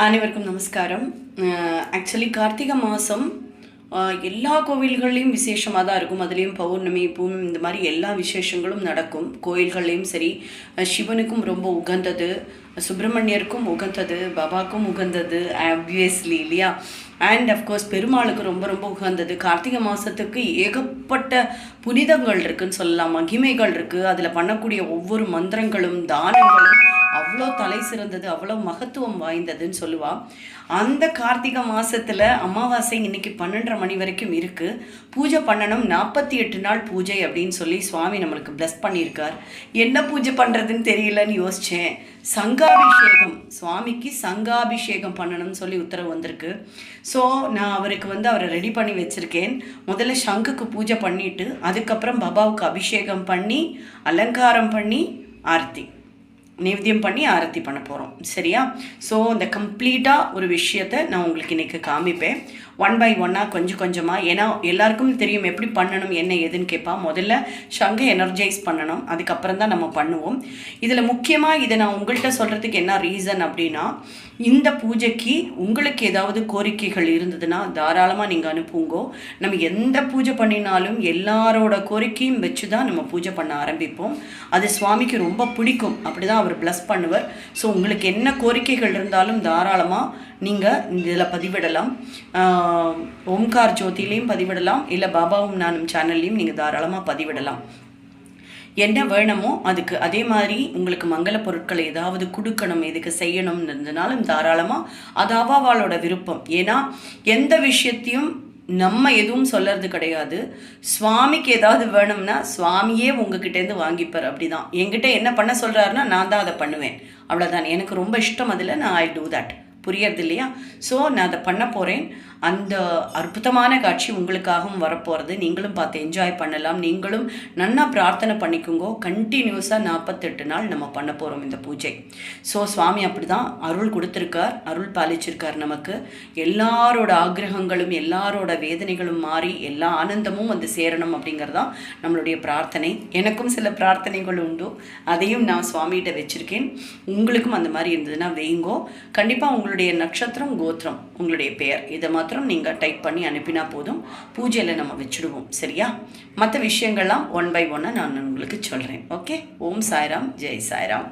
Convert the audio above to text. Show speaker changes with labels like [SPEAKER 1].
[SPEAKER 1] அனைவருக்கும் நமஸ்காரம். ஆக்சுவலி கார்த்திகை மாதம் எல்லா கோவில்கள்லேயும் விசேஷமாக தான் இருக்கும். அதுலேயும் பௌர்ணமி பூமி இந்த மாதிரி எல்லா விசேஷங்களும் நடக்கும். கோயில்கள்லேயும் சரி சிவனுக்கும் ரொம்ப உகந்தது சுப்பிரமணியருக்கும் உகந்தது பாபாக்கும் உகந்தது ஆப்வியஸ்லி இல்லையா? அண்ட் அஃப்கோர்ஸ் பெருமாளுக்கு ரொம்ப ரொம்ப உகந்தது. கார்த்திகை மாதத்துக்கு ஏகப்பட்ட புனிதங்கள் இருக்குதுன்னு சொல்லலாம். மகிமைகள் இருக்குது அதில் பண்ணக்கூடிய ஒவ்வொரு மந்திரங்களும் தானங்களும் அவ்வளோ தலை சிறந்தது அவ்வளோ மகத்துவம் வாய்ந்ததுன்னு சொல்லுவா. அந்த கார்த்திகை மாதத்தில் அமாவாசை இன்னைக்கு பன்னெண்டரை மணி வரைக்கும் இருக்குது பூஜை பண்ணணும் நாற்பத்தி எட்டு நாள் பூஜை அப்படின்னு சொல்லி சுவாமி நம்மளுக்கு ப்ளஸ் பண்ணியிருக்கார். என்ன பூஜை பண்ணுறதுன்னு தெரியலன்னு யோசித்தேன் சங்காபிஷேகம் சுவாமிக்கு சங்காபிஷேகம் பண்ணணும்னு சொல்லி உத்தரவு வந்திருக்கு. ஸோ நான் அவருக்கு வந்து அவரை ரெடி பண்ணி வச்சுருக்கேன். முதல்ல சங்குக்கு பூஜை பண்ணிவிட்டு அதுக்கப்புறம் பாபாவுக்கு அபிஷேகம் பண்ணி அலங்காரம் பண்ணி ஆர்த்தி. நேவியம் பண்ணி ஆரத்தி பண்ண போகிறோம் சரியா? ஸோ இந்த கம்ப்ளீட்டாக ஒரு விஷயத்தை நான் உங்களுக்கு இன்றைக்கி காமிப்பேன். ஒன் பை ஒன்னாக கொஞ்சம் கொஞ்சமாக ஏன்னா எல்லாருக்கும் தெரியும் எப்படி பண்ணணும் என்ன ஏதுன்னு கேட்பா. முதல்ல சங்கை எனர்ஜைஸ் பண்ணணும் அதுக்கப்புறம் தான் நம்ம பண்ணுவோம். இதில் முக்கியமாக இதை நான் உங்கள்கிட்ட சொல்கிறதுக்கு என்ன ரீசன் அப்படின்னா இந்த பூஜைக்கு உங்களுக்கு ஏதாவது கோரிக்கைகள் இருந்ததுன்னா தாராளமாக நீங்கள் அனுப்புங்கோ. நம்ம எந்த பூஜை பண்ணினாலும் எல்லாரோட கோரிக்கையும் வச்சு தான் நம்ம பூஜை பண்ண ஆரம்பிப்போம். அது சுவாமிக்கு ரொம்ப பிடிக்கும். அப்படி தான் அவர் ப்ளஸ் பண்ணுவார். ஸோ உங்களுக்கு என்ன கோரிக்கைகள் இருந்தாலும் தாராளமாக நீங்கள் இதில் பதிவிடலாம். ஓம்கார் ஜோதிலையும் பதிவிடலாம். இல்லை பாபாவும் நானும் சேனல்லையும் நீங்கள் தாராளமாக பதிவிடலாம். என்ன வேணுமோ அதுக்கு அதே மாதிரி உங்களுக்கு மங்கள பொருட்களை ஏதாவது கொடுக்கணும் இதுக்கு செய்யணும்னு இருந்தனாலும் தாராளமாக அது அவாவாளோட விருப்பம். ஏன்னா எந்த விஷயத்தையும் நம்ம எதுவும் சொல்லறது கிடையாது. சுவாமிக்கு ஏதாவது வேணும்னா சுவாமியே உங்ககிட்டேருந்து வாங்கிப்பார். அப்படிதான். என்கிட்ட என்ன பண்ண சொல்கிறாருன்னா நான் தான் அதை பண்ணுவேன். அவ்வளோதான் எனக்கு ரொம்ப இஷ்டம் அதில். நான் ஐ டூ தட் புரியறது இல்லையா ஸோ நான் அதை பண்ண போகிறேன் அந்த அற்புதமான காட்சி உங்களுக்காகவும் வரப்போகிறது நீங்களும் பார்த்து என்ஜாய் பண்ணலாம். நீங்களும் நன்னா பிரார்த்தனை பண்ணிக்கோங்க. கண்டினியூஸாக நாற்பத்தெட்டு நாள் நம்ம பண்ண போகிறோம் இந்த பூஜை. ஸோ சுவாமி அப்படி தான் அருள் கொடுத்துருக்கார். அருள் பாலிச்சிருக்கார் நமக்கு. எல்லாரோட ஆக்கிரகங்களும் எல்லாரோட வேதனைகளும் மாறி எல்லா ஆனந்தமும் வந்து சேரணும் அப்படிங்கிறதான் நம்மளுடைய பிரார்த்தனை. எனக்கும் சில பிரார்த்தனைகள் உண்டு. அதையும் நான் சுவாமிகிட்ட வச்சுருக்கேன். உங்களுக்கும் அந்த மாதிரி இருந்ததுன்னா வைங்கோ. கண்டிப்பாக உங்களுக்கு உங்களுடைய நட்சத்திரம் கோத்திரம் உங்களுடைய பெயர். இதை மாத்திரம் நீங்கள் டைப் பண்ணி அனுப்பினா போதும். பூஜையில் நம்ம வச்சுடுவோம். சரியா? மற்ற விஷயங்கள்லாம் ஒன் பை ஒன்னாக நான் உங்களுக்கு சொல்கிறேன் ஓகே ஓம் சாய்ராம். ஜெய் சாய்ராம்.